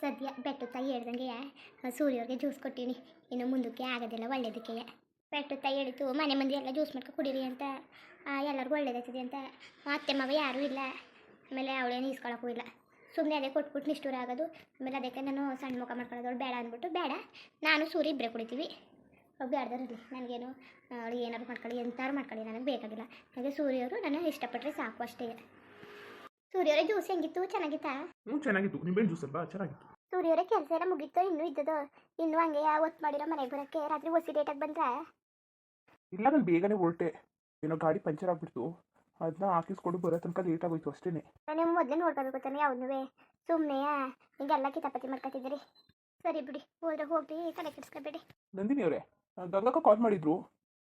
ಸದ್ಯ ಬೆಟ್ಟು ತಾಯಿ ಹೇಳ್ದಂಗೆ ಸೂರ್ಯವ್ರಿಗೆ ಜ್ಯೂಸ್ ಕೊಟ್ಟೀನಿ. ಇನ್ನು ಮುಂದಕ್ಕೆ ಆಗೋದಿಲ್ಲ, ಒಳ್ಳೇದಕ್ಕೆ. ತಾಯಿ ಹೇಳಿತು, ಮನೆ ಮಂದಿ ಎಲ್ಲ ಜ್ಯೂಸ್ ಮಾಡ್ಕೊ ಕುಡೀರಿ ಅಂತ. ಎಲ್ಲರಿಗೂ ಒಳ್ಳೇದಾಗ್ತದೆ ಅಂತ. ಅತ್ತೆ ಮಗ ಯಾರೂ ಇಲ್ಲ. ಆಮೇಲೆ ಅವಳೇನು ಇಸ್ಕೊಳಕ್ಕೂ ಇಲ್ಲ. ಸುಮ್ಮನೆ ಅದೇ ಕೊಟ್ಬಿಟ್ಟು ನಿಷ್ಠೂರ ಆಗೋದು. ಆಮೇಲೆ ಅದಕ್ಕೆ ನಾನು ಸಣ್ಣ ಮುಖ ಮಾಡ್ಕೊಳ್ಳೋದು. ಬೇಡ ಅಂದ್ಬಿಟ್ಟು, ಬೇಡ. ನಾನು ಸೂರ್ಯ ಇಬ್ಬರೇ ಕುಡಿತೀವಿ. ಅವ್ರು ಬೇಡದಿರಲಿ ನನಗೇನು ಅವಳು ಏನಾದ್ರು ಮಾಡ್ಕೊಳ್ಳಿ ಎಂತಾರು ಮಾಡ್ಕೊಳ್ಳಿ. ನನಗೆ ಬೇಕಾಗಿಲ್ಲ. ಹಾಗೆ ಸೂರ್ಯವರು ನಾನು ಇಷ್ಟಪಟ್ಟರೆ ಸಾಕು ಅಷ್ಟೇ. ಸೂರ್ಯವರೇ ಜ್ಯೂಸ್ ಹೆಂಗಿತ್ತು? ಚೆನ್ನಾಗಿತ್ತಾ? ಹ್ಞೂ ಚೆನ್ನಾಗಿತ್ತು. ನಿಂಬೆಹಣ್ಣು ಜ್ಯೂಸ್ ಅಲ್ವಾ? ಚೆನ್ನಾಗಿತ್ತು. ಸೂರ್ಯವರೇ ಕೆಲಸ ಎಲ್ಲ ಮುಗೀತು. ಇನ್ನೂ ಇದ್ದದ ಇನ್ನೂ ಹಂಗೆ ಒತ್ತು ಮಾಡಿರೋ ಮನೆಗೆ ಬರೋಕ್ಕೆ? ರಾತ್ರಿ ಒಸಿ ಡೇಟಾಗಿ ಬಂದ್ರೆ? ಇಲ್ಲ ನಾನು ಬೇಗನೆ ಹೊರಟೆ. ಏನೋ ಗಾಡಿ ಪಂಚರ್ ಆಗ್ಬಿಡ್ತು. ಅದನ್ನ ಹಾಕಿಸ್ಕೊಂಡು ಬರೋ ತನಕ ಲೇಟ್ ಆಗೋಯ್ತು ಅಷ್ಟೇ ನೀವು ಮೊದಲೇ ನೋಡ್ಕೋಬೇಕು ತಾನೆ ಯಾವ್ದು ಸುಮ್ಮನೆ ಹಿಂಗೆಲ್ಲ ಕಿತಾಪತಿ ಮಾಡ್ಕೊತಿದ್ದೀರಿ ಸರಿ ಬಿಡಿ. ಹೋದ್ರೆ ಹೋಗಿ ತಲೆ ಕೆಡಿಸ್ಕೊಬೇಡಿ. ನಂದಿನಿ ಅವರೇ ಗಂಗಕ್ಕ ಕಾಲ್ ಮಾಡಿದ್ರು.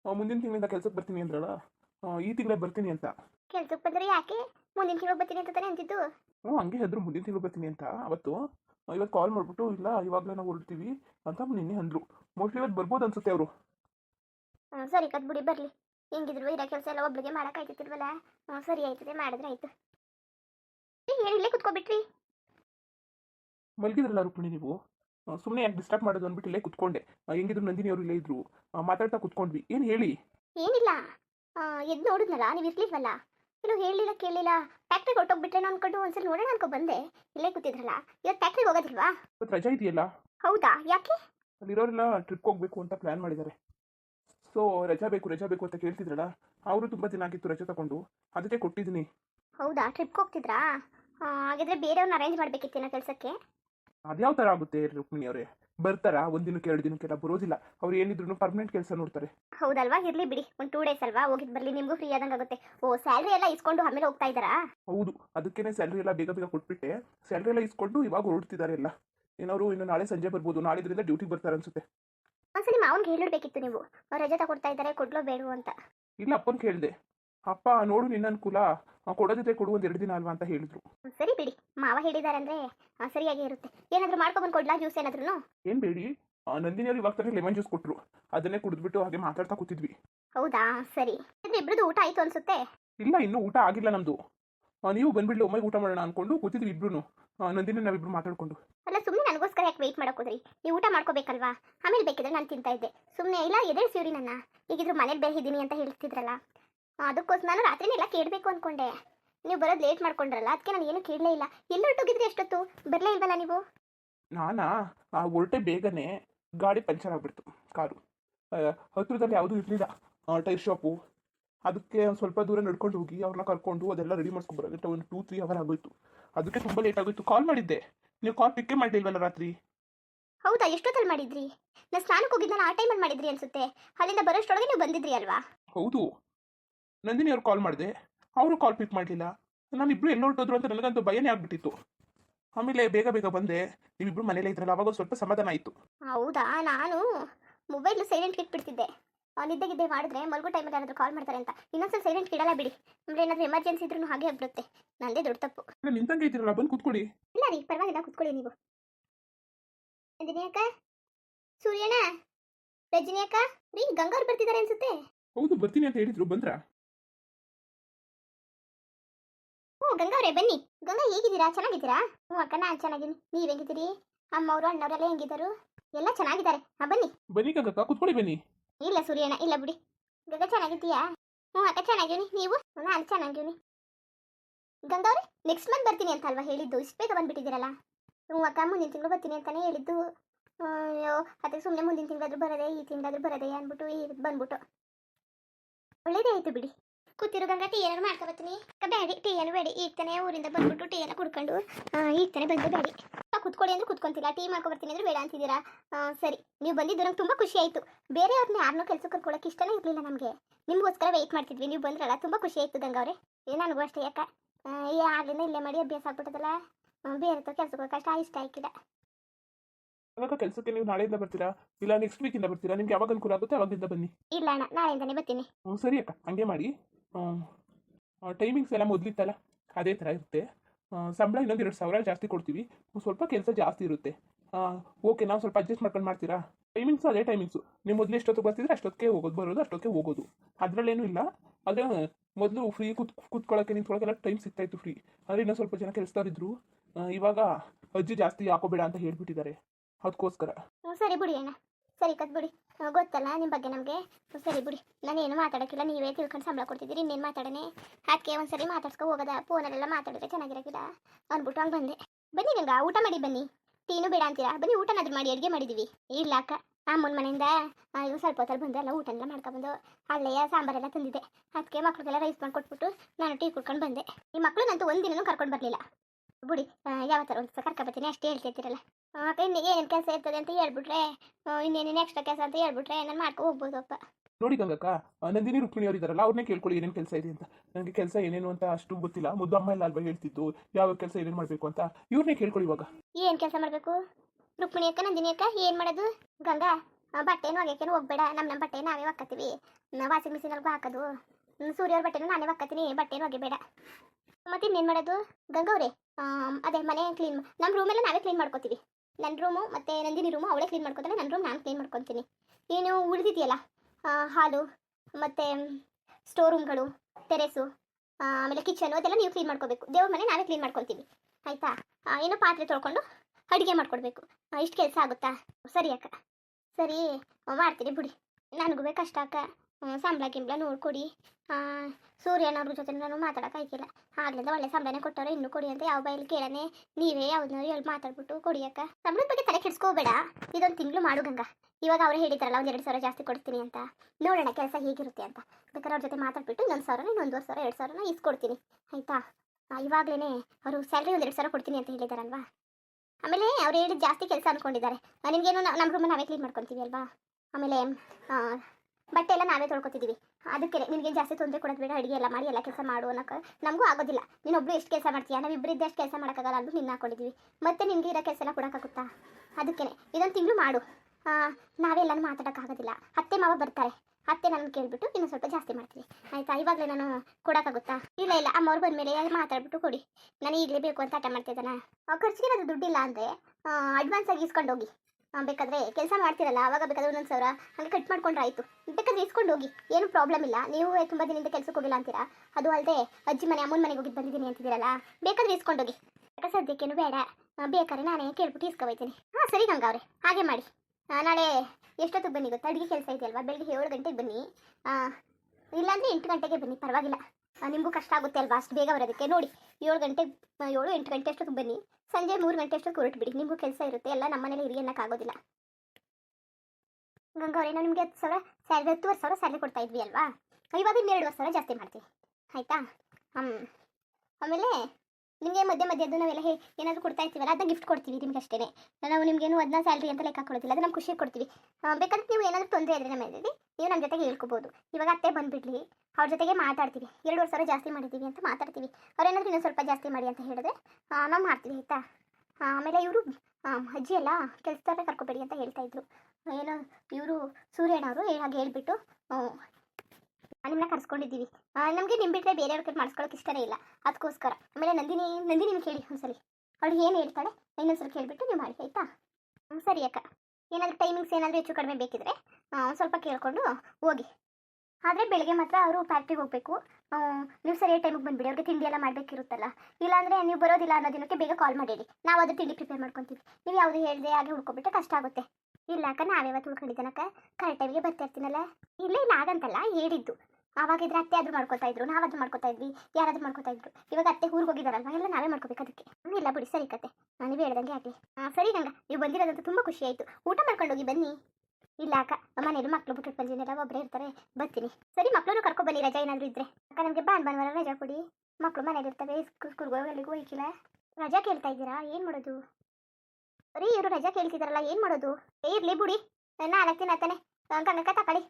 ಮುಂದಿನ ತಿಂಗಳಿಂದ ಕೆಲ್ಸಕ್ಕೆ ಬರ್ತೀನಿ ಅಂದ್ರಲ್ಲ? ಈ ತಿಂಗಳೇ ಬರ್ತೀನಿ ಅಂತ. ಕೆಲ್ಸಕ್ಕೆ ಬಂದ್ರೆ ಯಾಕೆ? ಮುಂದಿನ ತಿಂಗಳು ಬರ್ತೀನಿ ಅಂತ ತಾನೇ ಅಂತಿದ್ದು? ಹ್ಞೂ ಹಂಗೆ ಹೇಳಿದ್ರು ಮುಂದಿನ ತಿಂಗಳು ಬರ್ತೀನಿ ಅಂತ. ಅವತ್ತು ಇವತ್ತು ಕಾಲ್ ಮಾಡಿಬಿಟ್ಟು ಇಲ್ಲ ಇವಾಗಲೇ ನಾವು ಹೊರಡ್ತೀವಿ ಅಂತ ನಿನ್ನೆ ಅಂದರು ಮೋಸ್ಟ್ಲಿ ಇವತ್ತು ಬರ್ಬೋದು ಅನ್ಸುತ್ತೆ ಅವರು. ಸರಿ ಕದ್ಬಿಡಿ ಬರಲಿ. ಹೆಂಗಿದ್ರು ಇರೋ ಕೆಲಸ ಎಲ್ಲ ಒಬ್ಳಿಗೆ ಮಾಡೋಕ್ಕಾಯ್ತಿರ್ವಲ್ಲ ಹ್ಞೂ ಸರಿ ಆಯ್ತದೆ ಮಾಡಿದ್ರೆ ಆಯ್ತು. ಇಲ್ಲೇ ಕುತ್ಕೊಬಿಟ್ರಿ? ಮಲಗಿದ್ರಲ್ಲ ರುಕ್ಮಿಣಿ ನೀವು? ಸುಮ್ಮನೆ ಯಾಕೆ ಡಿಸ್ಟರ್ಬ್ ಮಾಡೋದು ಅಂದ್ಬಿಟ್ಟು ಇಲ್ಲೇ ಕುತ್ಕೊಂಡೆ. ಹೆಂಗಿದ್ರು ನಂದಿನಿ ಅವರು ಇಲ್ಲೇ ಇದ್ರು. ಮಾತಾಡ್ತಾ ಕುತ್ಕೊಂಡ್ವಿ. ಏನು ಹೇಳಿ? ಏನಿಲ್ಲ. ಎದ್ದು ನೋಡಿದ್ನಲ್ಲ ನೀವು ಇರ್ಲಿಲ್ವಲ್ಲ? ಇನ್ನು ಹೇಳಿಲ್ಲ ಕೇಳಿಲ್ಲ. ಫ್ಯಾಕ್ಟ್ರಿಗೆ ಹೊರಟೋಗ್ಬಿಟ್ರೆ ಅನ್ಕೊಂಡು ಒಂದ್ಸಲ ನೋಡೋಣ ಅನ್ಕೊ ಬಂದೆ. ಇಲ್ಲೇ ಕೂತಿದ್ರಲ್ಲ ಇವತ್ತು ಫ್ಯಾಕ್ಟ್ರಿಗೆ ಹೋಗೋದಿಲ್ವಾ? ಇವತ್ತು ರಜಾ ಇದೆಯಲ್ಲ? ಹೌದಾ? ಯಾಕೆ? ಅಲ್ಲಿರೋರೆಲ್ಲ ಟ್ರಿಪ್ ಹೋಗ್ಬೇಕು ಅಂತ ಪ್ಲಾನ್ ಮಾಡಿದ್ದಾರೆ. ಸೊ ರಜಾ ಬೇಕು ರಜಾ ಬೇಕು ಅಂತ ಕೇಳ್ತಿದ್ರಲ್ಲ ಅವರು ತುಂಬ ದಿನ ಆಗಿತ್ತು ರಜೆ ತಗೊಂಡು ಅದಕ್ಕೆ ಕೊಟ್ಟಿದ್ದೀನಿ. ಹೌದಾ? ಟ್ರಿಪ್ಗೆ ಹೋಗ್ತಿದ್ರಾ? ಹಾಗಿದ್ರೆ ಬೇರೆಯವ್ರನ್ನ ಅರೇಂಜ್ ಮಾಡಬೇಕಿತ್ತೇನೋ ಕೆಲಸಕ್ಕೆ? ಅದ್ಯಾವ ಥರ ಆಗುತ್ತೆ ರುಕ್ಮಿಣಿ ಅವರೇ? ಬರ್ತಾರಾ? ಒಂದು ದಿನಕ್ಕೆ ಎರಡು ದಿನಕ್ಕೆಲ್ಲ ಬರೋದಿಲ್ಲ. ಅವ್ರು ಏನಿದ್ರು ಪರ್ಮನೆಂಟ್ ಕೆಲಸ ನೋಡ್ತಾರೆ. ಹೌದಲ್ವಾ? ಇರ್ಲಿ ಬಿಡಿ. ಒಂದು ಟೂ ಡೇಸ್ ಅಲ್ವಾ? ಹೋಗಿದ್ ಬರ್ಲಿ. ನಿಮಗೂ ಫ್ರೀ ಆದಂಗೆ ಆಗುತ್ತೆ. ಓ ಸ್ಯಾಲ್ರಿ ಎಲ್ಲ ಇಸ್ಕೊಂಡು ಆಮೇಲೆ ಹೋಗ್ತಾ ಇದ್ದಾರಾ? ಹೌದು. ಅದಕ್ಕೇನೆ ಸ್ಯಾಲ್ರಿ ಎಲ್ಲ ಬೇಗ ಬೇಗ ಕೊಟ್ಬಿಟ್ಟೆ. ಸ್ಯಾಲ್ರಿ ಎಲ್ಲ ಇಸ್ಕೊಂಡು ಇವಾಗ ಹೊರಡ್ತಿದ್ದಾರೆ ಎಲ್ಲ. ಏನಾದ್ರು ಇನ್ನು ನಾಳೆ ಸಂಜೆ ಬರ್ಬೋದು. ನಾಳಿದ್ರಿಂದ ಡ್ಯೂಟಿಗೆ ಬರ್ತಾರೆ ಅನ್ಸುತ್ತೆ. ಒಂದ್ಸಲಿ ಮಾವನ್ಗೆ ಹೇಳಿಡ್ಬೇಕಿತ್ತು ನೀವು. ರಜಾ ತಗೊಡ್ತಾ ಇದ್ದಾರೆ. ಕೊಡ್ಲೋ ಬೇಡ ಅಂತ. ಇಲ್ಲ ಅಪ್ಪನ್ ಕೇಳಿದೆ ಅಪ್ಪ ನೋಡು ನಿನ್ನ ಅನುಕೂಲ ಕೊಡೋದಿದ್ರೆ ಕೊಡು ಒಂದು ಎರಡು ದಿನ ಅಲ್ವಾ ಅಂತ ಹೇಳಿದ್ರು. ಸರಿ ಬಿಡಿ. ಮಾವ ಹೇಳಿದ್ದಾರೆ ಅಂದ್ರೆ ಸರಿಯಾಗಿ ಇರುತ್ತೆ. ಏನಾದ್ರು ಮಾಡ್ಕೊಬಂದು ಕೊಡ್ಲಾ ಜ್ಯೂಸ್ ಏನಾದ್ರೂ ಏನ್ ಬೇಡಿ ನಂದಿನಿ ಅವ್ರು ಇವಾಗ ತಾನೇ ಲೆಮನ್ ಜ್ಯೂಸ್ ಕೊಟ್ರು. ಅದನ್ನೇ ಕುಡಿದ್ಬಿಟ್ಟು ಹಾಗೆ ಮಾತಾಡ್ತಾ ಕೂತಿದ್ವಿ. ಹೌದಾ? ಸರಿ. ಇದ್ರೆ ಇಬ್ರದ್ದು ಊಟ ಆಯ್ತು ಅನ್ಸುತ್ತೆ? ಇಲ್ಲ ಇನ್ನೂ ಊಟ ಆಗಿಲ್ಲ ನಮ್ದು. ನೀವು ಬಂದ್ಬಿಡ್ಲಿ ಒಮ್ಮೆ ಊಟ ಮಾಡೋಣ ಅನ್ಕೊಂಡು ಕೂತಿದ್ವಿ ಇಬ್ರು ನಂದಿನಿ ನಾವಿಬ್ರು ಮಾತಾಡ್ಕೊಂಡು. ಅಲ್ಲ ಸುಮ್ಮನೆ ನನಗೋಸ್ಕರ ಯಾಕೆ ವೇಟ್ ಮಾಡಕ್ ಹೋದ್ರಿ? ನೀವು ಊಟ ಮಾಡ್ಕೋಬೇಕಲ್ವಾ? ಆಮೇಲೆ ಬೇಕಿದ್ರೆ ನಾನು ತಿಂತಾ ಇದ್ದೆ. ಸುಮ್ಮನೆ ಇಲ್ಲ ಎದೇಳ್ಸಿವ್ರಿ ನನ್ನ. ಈಗಿದ್ರು ಮನೇಲಿ ಬೇರೆ ಇದ್ದೀನಿ ಅಂತ ಹೇಳ್ತಿದ್ರಲ್ಲ. ಆ, ಅದಕ್ಕೋಸ್ಕರ ನಾನು ರಾತ್ರಿನೆಲ್ಲ ಕೇಳಬೇಕು ಅನ್ಕೊಂಡೆ. ನೀವು ಬರೋದು ಲೇಟ್ ಮಾಡ್ಕೊಂಡ್ರಲ್ಲ ಅದಕ್ಕೆ ನಾನು ಏನು ಕೇಳಲೇ ಇಲ್ಲ. ಎಲ್ಲಿ ಹೊರಟೋಗಿದ್ರಿ ಎಷ್ಟೊತ್ತು ಬರಲೇ ಇಲ್ವಲ್ಲ ನೀವು? ನಾನಾ? ಆ ಹೊರಟೆ ಬೇಗನೆ ಗಾಡಿ ಪಂಚರ್ ಆಗ್ಬಿಡ್ತು ಕಾರು. ಹತ್ತಿರದಲ್ಲಿ ಯಾವುದೂ ಇರಲಿಲ್ಲ ಟೈರ್ ಶಾಪು. ಅದಕ್ಕೆ ಒಂದು ಸ್ವಲ್ಪ ದೂರ ನಡ್ಕೊಂಡು ಹೋಗಿ ಅವ್ರನ್ನ ಕರ್ಕೊಂಡು ಅದೆಲ್ಲ ರೆಡಿ ಮಾಡ್ಕೊಂಡು ಬರೋದಕ್ಕೆ ಒಂದು ಟೂ ತ್ರೀ ಅವರ್ ಆಗೋಯ್ತು. ಅದಕ್ಕೆ ತುಂಬ ಲೇಟ್ ಆಗೋಯ್ತು. ಕಾಲ್ ಮಾಡಿದ್ದೆ. ನೀವು ಕಾಲ್ ಪಿಕ್ಕೇ ಮಾಡಿಲ್ವಲ್ಲ ರಾತ್ರಿ? ಹೌದಾ ಎಷ್ಟೊತ್ತಲ್ಲಿ ಮಾಡಿದ್ರಿ? ನಾನು ಸ್ನಾನಕ್ಕೆ ಹೋಗಿದ್ನಲ್ಲ ಆ ಟೈಮಲ್ಲಿ ಮಾಡಿದ್ರಿ ಅನ್ಸುತ್ತೆ. ಅಲ್ಲಿಂದ ಬರೋಷ್ಟೊಳಗೆ ನೀವು ಬಂದಿದ್ರಿ ಅಲ್ವಾ? ಹೌದು. ನಂದಿನಿ ಅವ್ರು ಕಾಲ್ ಮಾಡಿದೆ. ಅವರು ಕಾಲ್ ಪಿಕ್ ಮಾಡಲಿಲ್ಲ. ನಾನಿಬ್ರು ಎಲ್ಲಿ ಹೊರಟೋದ್ರು ಅಂತ ನನಗಂತೂ ಭಯನೇ ಆಗ್ಬಿಟ್ಟಿತ್ತು. ಆಮೇಲೆ ಬೇಗ ಬೇಗ ಬಂದೆ. ನೀವಿಬ್ರು ಮನೇಲೇ ಇದ್ರಲ್ಲ ಅವಾಗ ಸ್ವಲ್ಪ ಸಮಾಧಾನ ಆಯಿತು. ಹೌದಾ? ನಾನು ಮೊಬೈಲ್ ಸೈಲೆಂಟ್ ಇಟ್ಬಿಡ್ತಿದ್ದೆ. ಆ, ನಿದ್ದೆ ಗಿದ್ದೆ ಮಾಡಿದ್ರೆ ಮಲ್ಗೋ ಟೈಮಲ್ಲಿ ಯಾರಾದರೂ ಕಾಲ್ ಮಾಡ್ತಾರೆ ಅಂತ. ಇನ್ನೊಂದ್ಸಲ ಸೈಲೆಂಟ್ ಇಡಲ್ಲ ಬಿಡಿ. ಆಮೇಲೆ ಏನಾದರೂ ಎಮರ್ಜೆನ್ಸಿ ಇದ್ರೂ ಹಾಗೆ ಆಗ್ಬಿಡುತ್ತೆ. ನಂದೇ ದೊಡ್ಡ ತಪ್ಪು. ನಿಂತಂಗೆ ಇದ್ದೀರಲ್ಲ ಬಂದು ಕೂತ್ಕೊಳ್ಳಿ. ಇಲ್ಲ ರೀ ಪರವಾಗಿಲ್ಲ ಕೂತ್ಕೊಳ್ಳಿ ನೀವು. ನಂದಿನಿ ಅಕ್ಕ? ಸೂರ್ಯಣ್ಣ? ರಜನಿ ಅಕ್ಕ? ರೀ ಗಂಗಾವ್ರು ಬರ್ತಿದ್ದಾರೆ ಅನ್ಸುತ್ತೆ. ಹೌದು ಬರ್ತೀನಿ ಅಂತ ಹೇಳಿದ್ರು ಬಂದ್ರಾ? ಓ ಅವರೇ ಬನ್ನಿ. ಗಂಗಾ ಹೇಗಿದ್ದೀರಾ? ಚೆನ್ನಾಗಿದ್ದೀರಾ? ಹ್ಞೂ ಅಕ್ಕ ನಾನು ಚೆನ್ನಾಗಿದ್ದೀನಿ. ನೀವು ಹೆಂಗಿದ್ದೀರಿ? ಅಮ್ಮವರು ಅಣ್ಣವರೆಲ್ಲ ಹೆಂಗಿದ್ದಾರೆ? ಎಲ್ಲ ಚೆನ್ನಾಗಿದ್ದಾರೆ. ಹಾಂ ಬನ್ನಿ. ಬನ್ನಿ ಗಂಗಕ್ಕ ಕೂತ್ಕೊಳ್ಳಿ ಬನ್ನಿ. ಇಲ್ಲ ಸೂರ್ಯಣ್ಣ ಇಲ್ಲ ಬಿಡಿ. ಗಂಗಾ ಚೆನ್ನಾಗಿದ್ದೀಯಾ? ಹ್ಞೂ ಅಕ್ಕ ಚೆನ್ನಾಗಿವ್ನಿ ನೀವು? ನಾನು ಚೆನ್ನಾಗಿವ್ನಿ ಅವರೇ ನೆಕ್ಸ್ಟ್ ಮಂತ್ ಬರ್ತೀನಿ ಅಂತ ಅಲ್ವಾ ಹೇಳಿದ್ದು? ಇಷ್ಟು ಬೇಗ ಬಂದ್ಬಿಟ್ಟಿದ್ದೀರಲ್ಲ. ಹ್ಞೂ ಅಕ್ಕ ಮುಂದಿನ ತಿಂಗಳು ಬರ್ತೀನಿ ಅಂತಾನೆ ಹೇಳಿದ್ದು. ಅಯ್ಯೋ ಅದಕ್ಕೆ ಸುಮ್ಮನೆ ಮುಂದಿನ ತಿಂಗಳಾದ್ರೂ ಬರೋದೇ ಈ ತಿಂಗಳಾದ್ರೂ ಬರದೆ ಅಂದ್ಬಿಟ್ಟು ಈ ಬಂದ್ಬಿಟ್ಟು. ಒಳ್ಳೇದೇ ಆಯ್ತು ಬಿಡಿ. ಕೂತಿರೋ ಗಂಗಾ ಟೀ ಏನಾದ್ರು ಮಾಡ್ಕೊ ಬರ್ತೀನಿ. ಅಕ್ಕ ಬೇಡಿ ಟೀ ಏನು ಬೇಡಿ. ಈಗ ತಾನೇ ಊರಿಂದ ಬಂದ್ಬಿಟ್ಟು ಟೀ ಎಲ್ಲ ಕುಡ್ಕೊಂಡು ಈಗ್ತಾನೆ ಈಗ ತಾನೇ ಬಂದು ಬೇಡಿ ಕುತ್ಕೊಳ್ಳಿ ಅಂದ್ರೆ ಕುತ್ಕೊಂತಿಲ್ಲ ಟೀ ಮಾಡ್ಕೊ ಬರ್ತೀನಿ ಅಂದ್ರೆ ಬೇಡ ಅಂತಿದ್ದೀರಾ? ಸರಿ. ನೀವು ಬಂದಿದ್ದು ನಂಗೆ ತುಂಬ ಖುಷಿ ಆಯಿತು. ಬೇರೆಯವ್ರನ್ನ ಯಾರನ್ನೂ ಕೆಲಸ ಕರ್ಕೊಳ್ಳೋಕೆ ಇಷ್ಟನೇ ಇರಲಿಲ್ಲ ನಮಗೆ. ನಿಮಗೋಸ್ಕರ ವೆಯ್ಟ್ ಮಾಡ್ತಿದ್ವಿ. ನೀವು ಬಂದ್ರಲ್ಲ ತುಂಬ ಖುಷಿ ಆಯಿತು ಗಂಗವ್ರೆ ಏ ನನಗೂ ಅಷ್ಟೇ ಯಾಕ ಆಗಲಿಂದ ಇಲ್ಲೇ ಮಾಡಿ ಅಭ್ಯಾಸ ಆಗ್ಬಿಟ್ಟದಲ್ಲ? ಬೇರೆ ತರ ಕೆಲಸಕ್ಕೆ ಕಷ್ಟ ಇಷ್ಟ ಆಯ್ಕಿಲ್ಲ ಯಾವಾಗ ಕೆಲಸಕ್ಕೆ ನೀವು ನಾಳೆಯಿಂದ ಬರ್ತೀರಾ? ಇಲ್ಲ ನೆಕ್ಸ್ಟ್ ವೀಕಿಂದ ಬರ್ತೀರಾ? ನಿಮ್ಗೆ ಯಾವಾಗ ಅನುಕೂಲ ಆಗುತ್ತೆ ಅವಾಗಿಂದ ಬನ್ನಿ. ಇಲ್ಲ ಅಣ್ಣ ನಾಳೆಯಿಂದನೇ ಬರ್ತೀನಿ. ಹ್ಞೂ ಸರಿ ಅಕ್ಕ. ಹಂಗೆ ಮಾಡಿ. ಟೈಮಿಂಗ್ಸ್ ಎಲ್ಲ ಮೊದಲಿತ್ತಲ್ಲ? ಅದೇ ಥರ ಇರುತ್ತೆ. ಸಂಬಳ ಇನ್ನೊಂದು ಎರಡು ಸಾವಿರ ಜಾಸ್ತಿ ಕೊಡ್ತೀವಿ. ಸ್ವಲ್ಪ ಕೆಲಸ ಜಾಸ್ತಿ ಇರುತ್ತೆ. ಓಕೆ ನಾವು ಸ್ವಲ್ಪ ಅಡ್ಜಸ್ಟ್ ಮಾಡ್ಕೊಂಡು ಮಾಡ್ತೀರಾ? ಟೈಮಿಂಗ್ಸು ಅದೇ ಟೈಮಿಂಗ್ಸು ನೀವು ಮೊದಲು ಎಷ್ಟೊತ್ತಿಗೆ ಬರ್ತಿದ್ರೆ ಅಷ್ಟೊತ್ತಿಗೆ ಹೋಗೋದು, ಬರೋದು ಅಷ್ಟೊತ್ತಿಗೆ ಹೋಗೋದು. ಅದರಲ್ಲೇನೂ ಇಲ್ಲ. ಆದರೆ, ಮೊದಲು ಫ್ರೀ ಕುತ್ ಕೂತ್ಕೊಳ್ಳೋಕ್ಕೆ ನಿಂತ್ಕೊಳ್ಳೋಕೆಲ್ಲ ಟೈಮ್ ಸಿಗ್ತಾಯಿತ್ತು ಫ್ರೀ ಆದರೆ ಇನ್ನೂ ಸ್ವಲ್ಪ ಜನ ಕೆಲಸದವರಿದ್ದರು ಇವಾಗ ಅಜ್ಜಿ ಜಾಸ್ತಿ ಹಾಕೋಬೇಡ ಅಂತ ಹೇಳ್ಬಿಟ್ಟಿದ್ದಾರೆ. ಅದಕ್ಕೋಸ್ಕರ ಸರಿ ಬಿಡಿ ಅಣ್ಣ. ಸರಿ ಕತ್ ಬಿಡಿ ಗೊತ್ತಲ್ಲ ನಿಮ್ಮ ಬಗ್ಗೆ ನಮಗೆ? ಸರಿ ಬಿಡಿ ನಾನು ಏನು ಮಾತಾಡೋಕ್ಕಿಲ್ಲ ನೀವೇ ತಿಳ್ಕೊಂಡು ಸಂಬಳ ಕೊಡ್ತಿದ್ದೀರಿ ಇನ್ನೇನು ಮಾತಾಡನೆ? ಅದಕ್ಕೆ ಒಂದ್ಸರಿ ಮಾತಾಡ್ಸ್ಕೊ ಹೋಗೋದ ಫೋನಲ್ಲೆಲ್ಲ ಮಾತಾಡಿದ್ರೆ ಚೆನ್ನಾಗಿರೋಕ್ಕಿಲ್ಲ ಅಂದ್ಬಿಟ್ಟು ಹಂಗೆ ಬಂದೆ. ಬನ್ನಿ ಗಂಗಾ ಊಟ ಮಾಡಿ ಬನ್ನಿ. ಟೀನು ಬೇಡ ಅಂತೀರಾ? ಬನ್ನಿ ಊಟನಾದ್ರೂ ಮಾಡಿ ಅಡುಗೆ ಮಾಡಿದ್ದೀವಿ ಇಲ್ಲ ಅಕ್ಕ ಅಮ್ಮನ ಮನೆಯಿಂದ ಆ, ಇವು ಸ್ವಲ್ಪ ಹೊತ್ತಲ್ಲಿ ಬಂದು ಎಲ್ಲ ಊಟನೆಲ್ಲ ಮಾಡ್ಕೊಬಂದು ಅಲ್ಲೆಯ ಸಾಂಬಾರೆಲ್ಲ ತಂದಿದ್ದೆ. ಅದಕ್ಕೆ ಮಕ್ಳಿಗೆಲ್ಲ ರೈಸ್ ಮಾಡಿ ಕೊಟ್ಬಿಟ್ಟು ನಾನು ಟೀ ಕುಡ್ಕೊಂಡು ಬಂದೆ. ಈ ಮಕ್ಕಳು ನಂತೂ ಒಂದಿನೂ ಕರ್ಕೊಂಡು ಬರಲಿಲ್ಲ. ಬಿಡಿ ಯಾವತ್ತಾರ ಒಂದು ಕರ್ಕೊಬತ್ತೀನಿ ಅಷ್ಟೇ ಹೇಳ್ತಿರ್ತೀರಲ್ಲ. ಇನ್ನು ಏನೇನು ಕೆಲಸ ಇರ್ತದೆ ಅಂತ ಹೇಳ್ಬಿಟ್ರೆ ಇನ್ನೇನೇನು ಎಕ್ಸ್ಟ್ರಾ ಕೆಲಸ ಅಂತ ಹೇಳ್ಬಿಟ್ರೆ ನಾನು ಮಾಡ್ಕೊ ಹೋಗ್ಬೋದಪ್ಪ ನೋಡಿ ಗಂಗಕ್ಕ ನಂದಿನಿ ರುಕ್ಮಿಣಿ ಅವರಿದ್ದಾರಲ್ಲ ಅವ್ರನ್ನೇ ಕೇಳ್ಕೊಳ್ಳಿ ಏನೇನು ಕೆಲಸ ಇದೆ ಅಂತ. ನನಗೆ ಕೆಲಸ ಏನೇನು ಅಂತ ಅಷ್ಟು ಗೊತ್ತಿಲ್ಲ ಮುದ್ದು ಅಮ್ಮ ಎಲ್ಲ ಅಲ್ವಾ ಹೇಳ್ತಿದ್ದು ಯಾವ ಕೆಲಸ ಏನೇನು ಮಾಡಬೇಕು ಅಂತ. ಇವ್ರನ್ನೇ ಕೇಳ್ಕೊಳ್ಳಿ ಇವಾಗ. ಏನು ಕೆಲಸ ಮಾಡಬೇಕು? ರುಕ್ಮಿಣಿ ಅಕ್ಕ ನಂದಿನಿ ಅಕ್ಕ ಏನು ಮಾಡೋದು? ಗಂಗಾ ಬಟ್ಟೆನೂ ಒಗ್ಯಕ್ಕೇನು ಹೋಗ್ಬೇಡ ನಮ್ಮ ನಮ್ಮ ಬಟ್ಟೆ ನಾವೇ ಒಕ್ಕತ್ತೀವಿ ವಾಷಿಂಗ್ ಮಿಷಿನಲ್ಲಿ ಹಾಕೋದು. ಸೂರ್ಯವ್ರ ಬಟ್ಟೆನೂ ನಾನೇ ಒಕ್ಕತ್ತೀನಿ ಬಟ್ಟೆನೂ ಒಗಿಬೇಡ. ಮತ್ತೆ ಇನ್ನೇನು ಮಾಡೋದು? ಗಂಗವ್ರೆ ಅದೇ ಮನೆ ಕ್ಲೀನ್ ನಮ್ಮ ರೂಮೆಲ್ಲ ನಾವೇ ಕ್ಲೀನ್ ಮಾಡ್ಕೋತೀವಿ. ನನ್ನ ರೂಮು ಮತ್ತು ನಂದಿನಿ ರೂಮು ಅವಳೇ ಕ್ಲೀನ್ ಮಾಡ್ಕೊತಾಳೆ ನನ್ನ ರೂಮ್ ನಾನು ಕ್ಲೀನ್ ಮಾಡ್ಕೊತೀನಿ. ಏನು ಉಳಿದಿದೆಯಲ್ಲ ಹಾಲು, ಮತ್ತು ಸ್ಟೋರ್ ರೂಮ್ಗಳು ಟೆರೆಸು ಆಮೇಲೆ ಕಿಚನು ಅದೆಲ್ಲ ನೀವು ಕ್ಲೀನ್ ಮಾಡ್ಕೋಬೇಕು. ದೇವ್ರ ಮನೆ ನಾವೇ ಕ್ಲೀನ್ ಮಾಡ್ಕೊತೀವಿ ಆಯಿತಾ? ಏನೋ ಪಾತ್ರೆ ತೊಳ್ಕೊಂಡು ಅಡುಗೆ ಮಾಡ್ಕೊಡ್ಬೇಕು. ಇಷ್ಟು ಕೆಲಸ ಆಗುತ್ತಾ? ಸರಿ ಅಕ್ಕ. ಸರಿ, ಮಾಡ್ತೀನಿ ಬಿಡಿ. ನನಗೂ ಬೇಕಷ್ಟ ಕಷ್ಟ ಅಕ್ಕ? ಸಂಬಳ ಗಿಂಬಳ ನೋಡ್ಕೊಡಿ ಸೂರ್ಯನವ್ರ ಜೊತೆ ನಾನು ಮಾತಾಡೋಕ್ಕಾಯ್ತಿಲ್ಲ ಆಗ್ಲಿಂದ ಒಳ್ಳೆ ಸಂಬಳನೆ ಕೊಟ್ಟವ್ರೆ, ಇನ್ನೂ ಕೊಡಿ ಅಂತ ಯಾವ ಬೈಲಿ ಕೇಳನೆ? ನೀವೇ ಯಾವ್ದನ್ನ ಎಲ್ಲಿ ಮಾತಾಡ್ಬಿಟ್ಟು ಕೊಡಿಯಕ್ಕ ಸಂಬಳದ ಬಗ್ಗೆ ತಲೆ ಕೆಡ್ಸ್ಕೋಬೇಡ. ಇದೊಂದು ತಿಂಗಳು ಮಾಡು ಗಂಗ. ಇವಾಗ ಅವ್ರು ಹೇಳಿದಾರಲ್ಲ, ಒಂದು ಎರಡು ಸಾವಿರ ಜಾಸ್ತಿ ಕೊಡ್ತೀನಿ ಅಂತ. ನೋಡೋಣ ಕೆಲಸ ಹೇಗಿರುತ್ತೆ ಅಂತ. ಬೇಕಾದ್ರೆ ಅವ್ರ ಜೊತೆ ಮಾತಾಡ್ಬಿಟ್ಟು ಇನ್ನೊಂದು ಸಾವಿರ ಇನ್ನೊಂದು ಸಾವಿರ, ಎರಡು ಸಾವಿರನ ಇಸ್ಕೊಡ್ತೀನಿ. ಆಯಿತಾ? ಇವಾಗಲೇ ಅವರು ಸ್ಯಾಲ್ರಿ ಒಂದು ಎರಡು ಸಾವಿರ ಕೊಡ್ತೀನಿ ಅಂತ ಹೇಳಿದಾರಲ್ವಾ? ಆಮೇಲೆ ಅವ್ರು ಹೇಳಿದ ಜಾಸ್ತಿ ಕೆಲಸ ಅಂದ್ಕೊಂಡಿದ್ದಾರೆ ನಿಮಗೇನು ನಮ್ಮ ರೂಮ್ ನಾವೇ ಕ್ಲೀನ್ ಮಾಡ್ಕೊತೀವಿ ಅಲ್ವಾ? ಆಮೇಲೆ ಬಟ್ಟೆ ಎಲ್ಲ ನಾವೇ ತೊಳ್ಕೊತಿದ್ದೀವಿ ಅದಕ್ಕೆ ನಿನಗೆ ಜಾಸ್ತಿ ತೊಂದರೆ ಕೊಡೋದು ಅಡುಗೆ ಎಲ್ಲ ಮಾಡಿ ಎಲ್ಲ ಕೆಲಸ ಮಾಡು ಅನ್ನೋಕೆ ನಮಗೂ ಆಗೋದಿಲ್ಲ. ನೀನು ಒಬ್ರು ಎಷ್ಟು ಕೆಲಸ ಮಾಡ್ತೀಯಾ? ನಾವು ಇಬ್ಬರಿದ್ದೆ ಅಷ್ಟು ಕೆಲಸ ಮಾಡೋಕ್ಕಾಗಲ್ಲ ಅಂದ್ಬಿಟ್ಟು ನಿನ್ನ ಹಾಕೊಂಡಿದ್ದೀವಿ ಮತ್ತೆ ನಿನಗೆ ಇರೋ ಕೆಲಸ ಎಲ್ಲ ಕೊಡೋಕ್ಕಾಗುತ್ತಾ? ಅದಕ್ಕೆ ಇದೊಂದು ತಿಂಗಳು ಮಾಡು. ಆ, ನಾವೇ ಎಲ್ಲನೂ ಮಾತಾಡೋಕ್ಕಾಗೋದಿಲ್ಲ. ಅತ್ತೆ ಮಾವ ಬರ್ತಾರೆ. ಅತ್ತೆ ನಾನು ಕೇಳಿಬಿಟ್ಟು ಇನ್ನೂ ಸ್ವಲ್ಪ ಜಾಸ್ತಿ ಮಾಡ್ತೀವಿ. ಆಯಿತಾ? ಇವಾಗಲೇ ನಾನು ಕೊಡೋಕ್ಕಾಗುತ್ತಾ? ಇಲ್ಲ ಇಲ್ಲ. ಅಮ್ಮವ್ರು ಬಂದಮೇಲೆ ಮಾತಾಡ್ಬಿಟ್ಟು ಕೊಡಿ. ನಾನು ಈಗಲೇ ಬೇಕು ಅಂತ ಆಟ ಮಾಡ್ತಿದ್ದಾನ. ಖರ್ಚಿಗೆ ಅದು ದುಡ್ಡಿಲ್ಲ ಅಂದರೆ ಅಡ್ವಾನ್ಸ್ ಆಗಿ ಇಸ್ಕೊಂಡು ಹೋಗಿ. ಬೇಕಾದ್ರೆ ಕೆಲಸ ಮಾಡ್ತಿರಲ್ಲ, ಆವಾಗ ಬೇಕಾದ್ರೆ ಒಂದೊಂದು ಸಾವಿರ ಹಾಗೆ ಕಟ್ ಮಾಡ್ಕೊಂಡ್ರೆ ಆಯಿತು ಬೇಕಾದ್ರೆ ಇಸ್ಕೊಂಡು ಹೋಗಿ. ಏನು ಪ್ರಾಬ್ಲಮ್ ಇಲ್ಲ. ನೀವು ತುಂಬ ದಿನದಿಂದ ಕೆಲಸಕ್ಕೆ ಹೋಗಿಲ್ಲ ಅಂತೀರಾ? ಅದು ಅಲ್ಲದೆ ಅಜ್ಜಿ ಮನೆ, ಅಮ್ಮನ ಮನೆಗೆ ಹೋಗಿದ್ದು ಬಂದಿದ್ದೀನಿ ಅಂತಿದ್ದೀರಲ್ಲ. ಬೇಕಾದ್ರೆ ಇಸ್ಕೊಂಡು ಹೋಗಿ. ಯಾಕೆ ಸದ್ಯಕ್ಕೇನು ಬೇಡ. ಬೇಕಾದ್ರೆ ನಾನೇ ಕೇಳ್ಬಿಟ್ಟು ಇಸ್ಕೊಬೈತೀನಿ ಹಾಂ, ಸರಿ ಗಂಗಾ ಅವ್ರೆ ಹಾಗೆ ಮಾಡಿ. ನಾಳೆ ಎಷ್ಟೊತ್ತಿಗೆ ಬನ್ನಿ ಗೊತ್ತಾ? ಅಡುಗೆ ಕೆಲಸ ಇದೆಯಲ್ವಾ? ಬೆಳಿಗ್ಗೆ ಏಳು ಗಂಟೆಗೆ ಬನ್ನಿ. ಇಲ್ಲಾಂದರೆ ಎಂಟು ಗಂಟೆಗೆ ಬನ್ನಿ. ಪರವಾಗಿಲ್ಲ. ನಿಮಗೂ ಕಷ್ಟ ಆಗುತ್ತೆ ಅಲ್ವಾ? ಅಷ್ಟು ಬೇಗ ಬರೋದಕ್ಕೆ. ನೋಡಿ, ಏಳು ಗಂಟೆ ಏಳು ಎಂಟು ಗಂಟೆ ಅಷ್ಟೊತ್ತಿಗೆ ಬನ್ನಿ. ಸಂಜೆ ಮೂರು ಗಂಟೆ ಅಷ್ಟೊತ್ತಿಗೆ ಹೊರಟ್ಬಿಡಿ. ನಿಮಗೂ ಕೆಲಸ ಇರುತ್ತೆ. ಎಲ್ಲ ನಮ್ಮನೇಲಿ ಇರಿ ಅನ್ನೋಕ್ಕಾಗೋದಿಲ್ಲ ಅವರೇ ನಾವು ನಿಮಗೆ ಹತ್ತು ಸಾವಿರ ಸ್ಯಾಲ್ರಿ, ಹತ್ತುವರೆ ಸಾವಿರ ಸ್ಯಾಲ್ರಿ ಕೊಡ್ತಾ ಇದ್ವಿ ಅಲ್ವಾ? ಇವಾಗ ಇನ್ನೆರಡುವರೆ ಸಾವಿರ ಜಾಸ್ತಿ ಮಾಡ್ತೀವಿ. ಆಯಿತಾ? ಹ್ಞೂ ಆಮೇಲೆ ನಿಮಗೆ ಮಧ್ಯೆ ಮಧ್ಯದ್ದು ನಾವೆಲ್ಲ ಹೇ ಏನಾದರೂ ಕೊಡ್ತಾ ಇರ್ತೀವಲ್ಲ, ಅದನ್ನ ಗಿಫ್ಟ್ ಕೊಡ್ತೀವಿ ನಿಮ್ಗೆ ಅಷ್ಟೇ ನಾವು ನಿಮಗೇನು ಅದನ್ನ ಸ್ಯಾಲ್ರಿ ಅಂತ ಲೆಕ್ಕ ಕೊಡೋದಿಲ್ಲ, ಅದು ನಮ್ಮ ಖುಷಿ ಕೊಡ್ತೀವಿ. ಬೇಕಾದ್ರೆ ನೀವು ಏನಾದರೂ ತೊಂದರೆ ಇದ್ರೆ ನಮ್ಮ ಮನೆಯಲ್ಲಿ, ನೀವು ನಮ್ಮ ಜೊತೆಗೆ ಹೇಳ್ಕೋಬೋದು. ಇವಾಗ ಅತ್ತೆ ಬಂದುಬಿಡ್ಲಿ, ಅವ್ರ ಜೊತೆಗೆ ಮಾತಾಡ್ತೀವಿ. ಎರಡುವರೆ ವರ್ಷ ಜಾಸ್ತಿ ಮಾಡಿದ್ದೀವಿ ಅಂತ ಮಾತಾಡ್ತೀವಿ. ಅವ್ರೇನಾದರೂ ಇನ್ನೊಂದು ಸ್ವಲ್ಪ ಜಾಸ್ತಿ ಮಾಡಿ ಅಂತ ಹೇಳಿದ್ರೆ ನಾವು ಮಾಡ್ತೀವಿ, ಆಯಿತಾ? ಆಮೇಲೆ ಇವರು ಅಜ್ಜಿ ಎಲ್ಲ ಕೆಲಸದವ್ರೆ ಕರ್ಕೋಬೇಡಿ ಅಂತ ಹೇಳ್ತಾ ಇದ್ರು. ಏನೋ ಇವರು ಸೂರ್ಯನವರು ಹಾಗೆ ಹೇಳ್ಬಿಟ್ಟು ನಿಮ್ಮನ್ನ ಕರ್ಸ್ಕೊಂಡಿದ್ದೀವಿ. ನಮಗೆ ನಿಮ್ಮ ಬಿಟ್ಟರೆ ಬೇರೆಯವ್ರ ಕಡೆ ಮಾಡಿಸ್ಕೊಳ್ಳೋಕೆ ಇಷ್ಟನೇ ಇಲ್ಲ. ಅದಕ್ಕೋಸ್ಕರ ಆಮೇಲೆ ನಂದಿನಿ ನಂದಿನಿ ಕೇಳಿ ಒಂದ್ಸಲಿ. ಅವಳು ಏನು ಹೇಳ್ತಾಳೆ? ಇನ್ನೊಂದ್ಸಲ ಕೇಳಿಬಿಟ್ಟು ನೀವು ಮಾಡಿ, ಆಯಿತಾ? ಸರಿ ಅಕ್ಕ. ಏನಾದರೂ ಟೈಮಿಂಗ್ಸ್ ಏನಾದರೂ ಹೆಚ್ಚು ಕಡಿಮೆ ಬೇಕಿದ್ರೆ ಒಂದು ಸ್ವಲ್ಪ ಕೇಳಿಕೊಂಡು ಹೋಗಿ. ಆದರೆ ಬೆಳಗ್ಗೆ ಮಾತ್ರ ಅವರು ಫ್ಯಾಕ್ಟ್ರಿಗೆ ಹೋಗಬೇಕು. ನೀವು ಸರಿಯಾದ ಟೈಮಿಗೆ ಬಂದುಬಿಡಿ. ಅವ್ರಿಗೆ ತಿಂಡಿ ಎಲ್ಲ ಮಾಡಬೇಕಿರುತ್ತಲ್ಲ. ಇಲ್ಲಾಂದರೆ ನೀವು ಬರೋದಿಲ್ಲ ಅನ್ನೋ ದಿನಕ್ಕೆ ಬೇಗ ಕಾಲ್ ಮಾಡಿರಿ ನಾವು ಅದು ತಿಂಡಿ ಪ್ರಿಪೇರ್ ಮಾಡ್ಕೊತೀವಿ. ನೀವು ಯಾವುದು ಹೇಳಿದೆ ಹಾಗೆ ಹುಡ್ಕೊಬಿಟ್ರೆ ಕಷ್ಟ ಆಗುತ್ತೆ. ಇಲ್ಲ ಅಕ್ಕ ನಾವ್ಯಾವತ್ತು ಉಳ್ಕೊಂಡಿದ್ದಾನಕ್ಕ? ಕರೆಕ್ಟ್ ಟೈಮಿಗೆ ಬರ್ತಾ ಇರ್ತೀನಲ್ಲ. ಇಲ್ಲ ಇಲ್ಲ, ಆಗಂತಲ್ಲ. ಹೇಳಿದ್ದು. ಆವಾಗಿದ್ರೆ ಅತ್ತೆ ಆದ್ರೂ ಮಾಡ್ಕೊತಾ ಇದ್ರು ನಾವಾದ್ರೂ ಮಾಡ್ಕೊತಾ ಇದ್ವಿ, ಯಾರಾದ್ರೂ ಮಾಡ್ಕೊತಾ ಇದ್ರು. ಇವಾಗ ಅತ್ತೆ ಊರಿಗೆ ಹೋಗಿದಾರಲ್ವ, ಎಲ್ಲ ನಾವೇ ಮಾಡ್ಕೋಬೇಕು ಅದಕ್ಕೆ ಇಲ್ಲ ಬಿಡಿ, ಸರಿ ಕತೆ. ನಾನು ಹೇಳ್ದಂಗೆ ಆಗಲಿ. ಹಾ ಸರಿ ಗಂಗ, ನೀವು ಬಂದಿರೋದಂತೂ ತುಂಬ ಖುಷಿ ಆಯ್ತು. ಊಟ ಮಾಡ್ಕೊಂಡು ಹೋಗಿ ಬನ್ನಿ. ಇಲ್ಲ ಅಕ್ಕ, ಮನೇಲಿ ಮಕ್ಳು ಬಿಟ್ಟು ಬಂದಿದ್ದೀರ ಒಬ್ಬರೇ ಇರ್ತಾರೆ, ಬರ್ತೀನಿ. ಸರಿ ಮಕ್ಳು ಕರ್ಕೊ ಬನ್ನಿ, ರಜಾ ಏನಾದ್ರು ಇದ್ರೆ. ಅಕ್ಕ, ನಮಗೆ ಬಾನ್ ಭಾನುವಾರ ರಜಾ ಕೊಡಿ. ಮಕ್ಕಳು ಮನೇಲಿ ಇರ್ತವೆ ಸ್ಕೂಲ್ಗೆ ಹೋಗಿಲ್ಲ ರಜಾ ಕೇಳ್ತಾ ಇದ್ದೀರಾ? ಏನು ಮಾಡೋದು? ಬರೀ ಇವರು ರಜಾ ಕೇಳ್ತಿದಾರಲ್ಲ, ಏನು ಮಾಡೋದು? ಏ, ಇರ್ಲಿ ಬಿಡಿ. ನಾಲ್ಕು ದಿನ ತಾನೆ ಗಂಗಕ್ಕ ತಕೊಳ್ಳಿ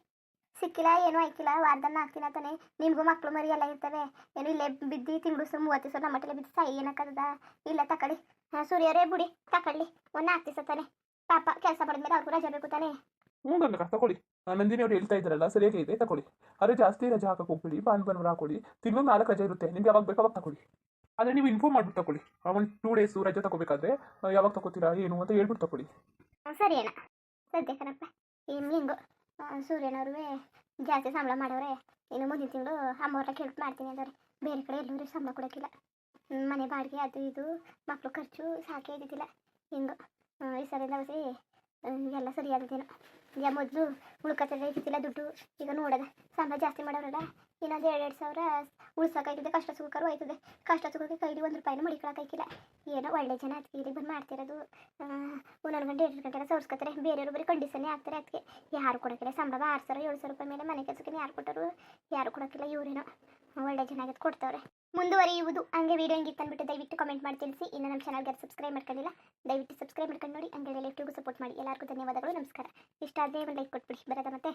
ಸಿಕ್ಕಿಲ್ಲ ಏನೂ ಆಯ್ತಿಲ್ಲ ವಾರದನ್ನ ಹಾಕ್ತೀನಿ ಅಂತಾನೆ. ತಾನೆ ನಿಮಗೂ ಮಕ್ಕಳು ಮರಿ ಎಲ್ಲ ಇರ್ತವೆ. ಏನು ಇಲ್ಲೇ ಬಿದ್ದು ತಿಂಗಳು ಸರ್ ಮೂವತ್ತು ದಿವಸ ನಮ್ಮ ಮಟ್ಟಲೆ ಬಿದ್ದು ಸಾಯಿ ಏನಕ್ಕದ ಇಲ್ಲ ತಕೊಳ್ಳಿ. ಹಾಂ ಸೂರ್ಯರೇ ಬಿಡಿ ತಕೊಳ್ಳಿ. ಒಂದು ನಾಲ್ಕು ದಿವಸ ತಾನೆ. ಪಾಪ ಕೆಲಸ ಮಾಡಿದ್ಮೇಲೆ ಅವ್ರಿಗೂ ರಜೆ ಬೇಕು ತಾನೆ. ಹ್ಞೂ ಗಂಗಕ್ಕ ತಗೊಳ್ಳಿ ನಂದಿನಿ ಅವ್ರು ಹೇಳ್ತಾ ಇದ್ದಾರಲ್ಲ ಸರಿಯಾಗಿ ಇದೆ ತಗೊಳ್ಳಿ ಆದರೆ ಜಾಸ್ತಿ ರಜೆ ಹಾಕಕ್ಕೆ ಹೋಗ್ಬಿಡಿ ಭಾನುವಾರ ಹಾಕೊಳ್ಳಿ. ತಿಂಗಳು ನಾಲ್ಕು ರಜೆ ಇರುತ್ತೆ ನಿಮ್ಗೆ ಯಾವಾಗ ಬೇಕು ಅವಾಗ ತಗೊಳ್ಳಿ ಆದರೆ ನೀವು ಇನ್ಫಾರ್ಮ್ ಮಾಡ್ಬಿಟ್ಟು ತಗೊಳ್ಳಿ ಒಂದು ಟೂ ಡೇಸು ರಜೆ ತಗೋಬೇಕಾದ್ರೆ ಯಾವಾಗ ತಗೋತೀರಾ ಏನು ಅಂತ ಹೇಳ್ಬಿಟ್ಟು ತಗೊಳ್ಳಿ ಸರಿ ಅಣ್ಣ. ಸದ್ಯ ಕಣಪ್ಪ. ಹೆಂಗು. ಸೂರ್ಯನವ್ರು ಜಾಸ್ತಿ ಸಂಬಳ ಮಾಡೋರೆ. ಇನ್ನು ಮುಂದಿನ ತಿಂಗಳು ಅಮ್ಮವ್ರ ಹೆಲ್ಪ್ ಮಾಡ್ತೀನಿ ಅಂದವ್ರೆ. ಬೇರೆ ಕಡೆ ಎಲ್ಲರೂ ಸಂಬಳ ಕೊಡೋಕ್ಕಿಲ್ಲ. ಮನೆ ಬಾಡಿಗೆ ಅದು ಇದು ಮಕ್ಕಳು ಖರ್ಚು ಸಾಕೆ ಇದ್ದಿದ್ದಿಲ್ಲ. ಹಿಂಗೆ ಈ ಸರಿ ದವಸಿ ಎಲ್ಲ ಸರಿಯಾದ ಈಗ ಮೊದಲು ಉಳ್ಕತ್ತದ ಇದ್ದಿದ್ದಿಲ್ಲ ದುಡ್ಡು. ಈಗ ನೋಡದ, ಸಂಬಳ ಜಾಸ್ತಿ ಮಾಡೋರಲ್ಲ ಇನ್ನೊಂದು ಎರಡೆರಡು ಎರಡು ಸಾವಿರ ಉಳ್ಸೋಕಾಯ್ತದೆ ಕಷ್ಟ ಸುಖಕರು ಆಯ್ತದೆ ಕಷ್ಟ ಸುಖಕ್ಕೆ ಕೈಲಿ ಒಂದು ರೂಪಾಯಿನೂ ಮಡಿಕೊಳಕ್ಕಾಯ್ಕಿಲ್ಲ ಏನೋ ಒಳ್ಳೆ ಜನ ಅದಕ್ಕೆ ಇದಕ್ಕೆ ಬಂದು ಮಾಡ್ತಿರೋದು. ಒಂದೊಂದು ಗಂಟೆ ಎರಡು ಗಂಟೆ ಸೋರ್ಸ್ಕೊತಾರೆ. ಬೇರೆಯವರು ಬರೀ ಕಂಡೀಷನ್ನೇ ಆಗ್ತಾರೆ ಅದಕ್ಕೆ ಯಾರು ಕೊಡೋಕ್ಕಿಲ್ಲ. ಸಂಬಳ ಆರು ಸಾವಿರ, ಏಳು ಸಾವಿರ ರೂಪಾಯಿ ಮೇಲೆ ಮನೆ ಕೆಲಸಕ್ಕೆ ಯಾರು ಕೊಟ್ಟರು? ಯಾರು ಕೊಡೋಕ್ಕಿಲ್ಲ, ಇವರೇನೋ. ಒಳ್ಳೆ ಚೆನ್ನಾಗಿ ಕೊಡ್ತಾವ್ರೆ. ಮುಂದುವರಿಯುವುದು. ಹಂಗೆ ವೀಡಿಯೋ ಹಿಂಗಿತ್ತು ಅಂದ್ಬಿಟ್ಟು ದಯವಿಟ್ಟು ಕಮೆಂಟ್ ಮಾಡಿ ತಿಳಿಸಿ. ಇನ್ನು ನಮ್ಮ ಚಾನಲ್ಗೆ ಸಬ್ಸ್ಕ್ರೈಬ್ ಮಾಡ್ಕೊಂಡಿಲ್ಲ, ದಯವಿಟ್ಟು ಸಬ್ಸ್ಕ್ರೈಬ್ ಮಾಡ್ಕೊಂಡು ನೋಡಿ. ಹಂಗೆ ರಿಲೇಟಿವ್ಗೂ ಸಪೋರ್ಟ್ ಮಾಡಿ. ಎಲ್ಲರಿಗೂ ಧನ್ಯವಾದಗಳು. ನಮಸ್ಕಾರ. ಇಷ್ಟ ಆದರೆ ಒಂದು ಲೈಕ್ ಕೊಟ್ಬಿಡಿ. ಬರೋದ ಮತ್ತೆ.